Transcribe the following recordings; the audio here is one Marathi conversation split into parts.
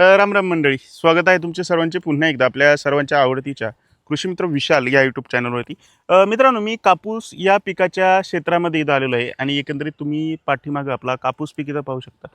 राम राम मंडळी. स्वागत आहे तुमचे सर्वांचे पुन्हा एकदा आपल्या सर्वांच्या आवडतीच्या कृषीमित्र विशाल या यूट्यूब चॅनलवरती मित्रांनो मी कापूस या पिकाच्या क्षेत्रामध्ये इथं आलेलो आहे आणि एकंदरीत तुम्ही पाठीमागं आपला कापूस पीक इथं पाहू शकता.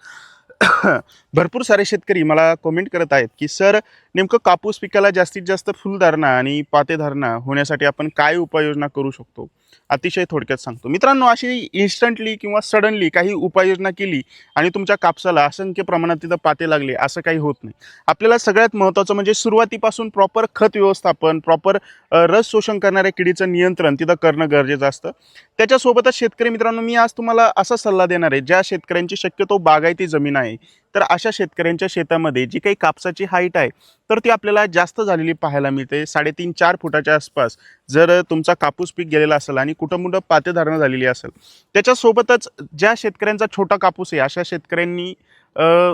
भरपूर सारे शेतकरी मला कमेंट करत आहेत की सर नेमकं कापूस पिकाला जास्तीत जास्त फुलधारणा आणि पातेधारणा होण्यासाठी आपण काय उपाययोजना करू शकतो? अतिशय थोडक्यात सांगतो. मित्रांनो अशी इन्स्टंटली किंवा सडनली काही उपाययोजना केली आणि तुमच्या कापसाला असंख्य प्रमाणात तिथं पाते लागले असं काही होत नाही. आपल्याला सगळ्यात महत्त्वाचं म्हणजे सुरुवातीपासून प्रॉपर खत व्यवस्थापन प्रॉपर रस शोषण करणाऱ्या किडीचं नियंत्रण तिथं करणं गरजेचं असतं. त्याच्यासोबतच शेतकरी मित्रांनो मी आज तुम्हाला असा सल्ला देणार आहे ज्या शेतकऱ्यांची शक्यतो बागायती जमीन आहे तर अशा शेतकऱ्यांच्या शेतामध्ये जी काही कापसाची हाईट आहे तर ती आपल्याला जास्त झालेली पाहायला मिळते. साडेतीन चार फुटाच्या आसपास जर तुमचा कापूस पीक गेलेला असेल आणि कुठं कुठं पातेधारणा झालेली असेल त्याच्यासोबतच ज्या शेतकऱ्यांचा छोटा कापूस आहे अशा शेतकऱ्यांनी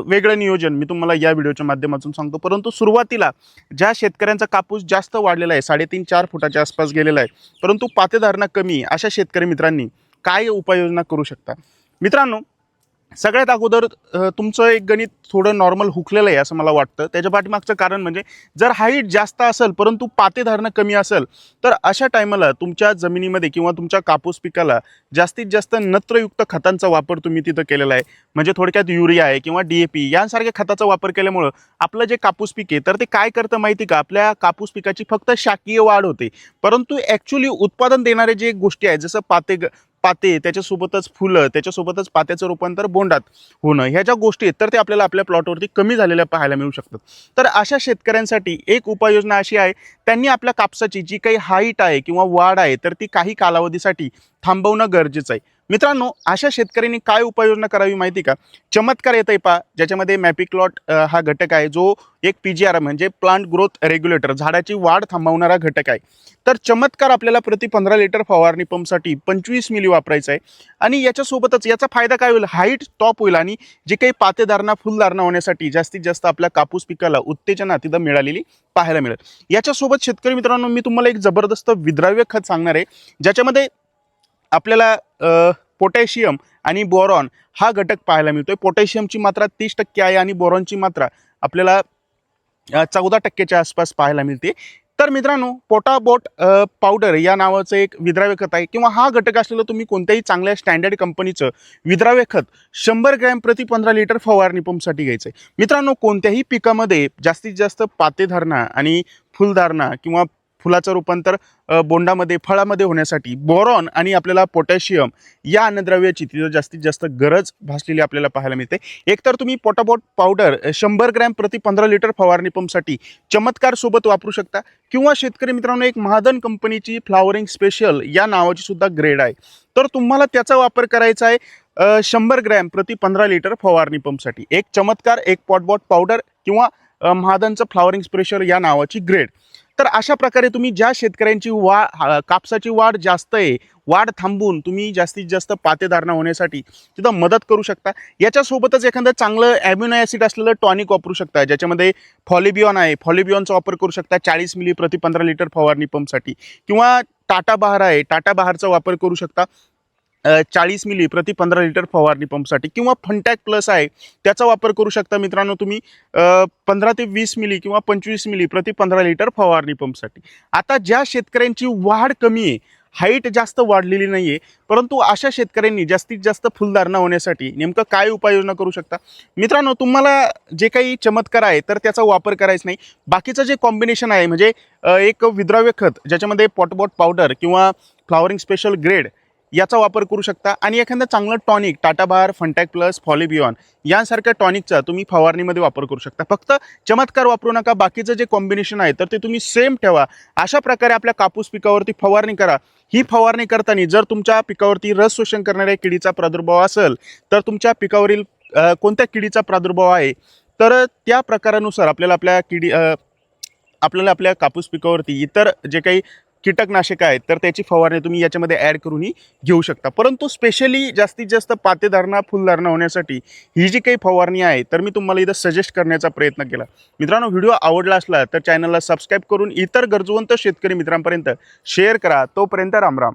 वेगळं नियोजन मी तुम्हाला या व्हिडिओच्या माध्यमातून सांगतो. परंतु सुरुवातीला ज्या शेतकऱ्यांचा कापूस जास्त वाढलेला आहे साडेतीन चार फुटाच्या आसपास गेलेला आहे परंतु पातेधारणा कमी अशा शेतकरी मित्रांनी काय उपाययोजना करू शकता? मित्रांनो सगळ्यात अगोदर तुमचं एक गणित थोडं नॉर्मल हुकलेलं आहे असं मला वाटतं. त्याच्या पाठीमागचं कारण म्हणजे जर हाईट जास्त असेल परंतु पातेधारणा कमी असेल तर अशा टायमाला तुमच्या जमिनीमध्ये किंवा तुमच्या कापूस पिकाला जास्तीत जास्त नत्रयुक्त खतांचा वापर तुम्ही तिथं केलेला आहे. म्हणजे थोडक्यात युरिया आहे किंवा डी ए पी यांसारख्या खताचा वापर केल्यामुळं आपलं जे कापूस पीक आहे तर ते काय करतं माहिती का? आपल्या कापूस पिकाची फक्त शाकीय वाढ होते. परंतु ॲक्च्युली उत्पादन देणारे जे गोष्टी आहेत जसं पाते पाते त्याच्यासोबतच फुलं त्याच्यासोबतच पात्याचं रूपांतर बोंडात होणं ह्या ज्या गोष्टी आहेत तर ते आपल्याला आपल्या प्लॉटवरती कमी झालेल्या पाहायला मिळू शकतात. तर अशा शेतकऱ्यांसाठी एक उपाययोजना अशी आहे त्यांनी आपल्या कापसाची जी काही हाईट आहे किंवा वाढ आहे तर ती काही कालावधीसाठी थांबवणं गरजेचं आहे. मित्रांनो अशा शेतकऱ्यांनी काय उपाययोजना करावी माहिती का? चमत्कार येत आहे पा ज्याच्यामध्ये मॅपिक्लॉट हा घटक आहे जो एक पी जी आर म्हणजे प्लांट ग्रोथ रेग्युलेटर झाडाची वाढ थांबवणारा घटक आहे. तर चमत्कार आपल्याला प्रति पंधरा लिटर फवारणी पंपसाठी पंचवीस मिली वापरायचा आहे. आणि याच्यासोबतच याचा फायदा काय होईल? हाईट टॉप होईल आणि जे काही पातेधारणा फुलधारणा होण्यासाठी जास्तीत जास्त आपल्या कापूस पिकाला उत्तेजना तिथं मिळालेली पाहायला मिळेल. याच्यासोबत शेतकरी मित्रांनो मी तुम्हाला एक जबरदस्त विद्राव्य खत सांगणार आहे ज्याच्यामध्ये आपल्याला पोटॅशियम आणि बोरॉन हा घटक पाहायला मिळतो आहे पोटॅशियमची मात्रा तीस टक्के आहे आणि बोरॉनची मात्रा आपल्याला चौदा टक्क्याच्या आसपास पाहायला मिळते. तर मित्रांनो पोटाबोट पावडर या नावाचं एक विद्राव्य खत आहे किंवा हा घटक असलेलं तुम्ही कोणत्याही चांगल्या स्टँडर्ड कंपनीचं विद्राव्य खत शंभर ग्रॅम प्रति पंधरा लिटर फवारणी पंपसाठी घ्यायचं आहे. मित्रांनो कोणत्याही पिकामध्ये जास्तीत जास्त पातेधारणा आणि फुलधारणा किंवा फुलाचं रूपांतर बोंडामध्ये फळामध्ये होण्यासाठी बोरॉन आणि आपल्याला पोटॅशियम या अन्नद्रव्याची तिथं जास्तीत जास्त गरज भासलेली आपल्याला पाहायला मिळते. एकतर तुम्ही पोटाबोट पावडर शंभर ग्रॅम प्रति पंधरा लिटर फवारणी पंपसाठी चमत्कार सोबत वापरू शकता किंवा शेतकरी मित्रांनो एक महादन कंपनीची फ्लावरिंग स्पेशल या नावाची सुद्धा ग्रेड आहे. तर तुम्हाला त्याचा वापर करायचा आहे शंभर ग्रॅम प्रति पंधरा लिटर फवारणी पंपसाठी. एक चमत्कार एक पॉटबॉट पावडर किंवा महादनचं फ्लावरिंग स्पेशल या नावाची ग्रेड. तर अशा प्रकारे तुम्ही ज्या शेतकऱ्यांची वा कापसाची वाढ जास्त आहे वाढ थांबून तुम्ही जास्तीत जास्त पातेधारणा होण्यासाठी तिथं मदत करू शकता. याच्यासोबतच एखादं चांगलं ॲम्युनो ॲसिड असलेलं टॉनिक वापरू शकता ज्याच्यामध्ये फॉलिबियॉन आहे. फॉलिबियॉनचा वापर करू शकता चाळीस मिली प्रति पंधरा लिटर फवारणी पंपसाठी किंवा टाटा बहार आहे टाटा बहारचा वापर करू शकता. चाळीस मिली प्रति पंधरा लिटर फवारणी पंपसाठी किंवा फनटॅक प्लस आहे त्याचा वापर करू शकता मित्रांनो तुम्ही पंधरा ते वीस मिली किंवा पंचवीस मिली प्रति पंधरा लिटर फवारणी पंपसाठी. आता ज्या शेतकऱ्यांची वाढ कमी आहे हाईट जास्त वाढलेली नाही आहे परंतु अशा शेतकऱ्यांनी जास्तीत जास्त फुलधारणा होण्यासाठी नेमकं काय उपाययोजना करू शकता? मित्रांनो तुम्हाला जे काही चमत्कार आहे तर त्याचा वापर करायचा नाही. बाकीचं जे कॉम्बिनेशन आहे म्हणजे एक विद्राव्य खत ज्याच्यामध्ये पॉटबॉट पावडर किंवा फ्लावरिंग स्पेशल ग्रेड याचा वापर करू शकता. आणि एखादं चांगलं टॉनिक टाटा बार फंटॅक प्लस फॉलिबियॉन यांसारख्या टॉनिकचा तुम्ही फवारणीमध्ये वापर करू शकता. फक्त चमत्कार वापरू नका. बाकीचं जे कॉम्बिनेशन आहे तर ते तुम्ही सेम ठेवा. अशा प्रकारे आपल्या कापूस पिकावरती फवारणी करा. ही फवारणी करताना जर तुमच्या पिकावरती रस शोषण करणाऱ्या किडीचा प्रादुर्भाव असेल तर तुमच्या पिकावरील कोणत्या किडीचा प्रादुर्भाव आहे तर त्या प्रकारानुसार आपल्याला आपल्या किडी आपल्याला आपल्या कापूस पिकावरती इतर जे काही कीटकनाशक आहेत तर त्याची फवारणी तुम्ही याच्यामध्ये ॲड करूनही घेऊ शकता. परंतु स्पेशली जास्तीत जास्त पातेधारणा फुलधारणा होण्यासाठी ही जी काही फवारणी आहे तर मी तुम्हाला इथं सजेस्ट करण्याचा प्रयत्न केला. मित्रांनो व्हिडिओ आवडला असला तर चॅनलला सबस्क्राईब करून इतर गरजवंत शेतकरी मित्रांपर्यंत शेअर करा. तोपर्यंत रामराम.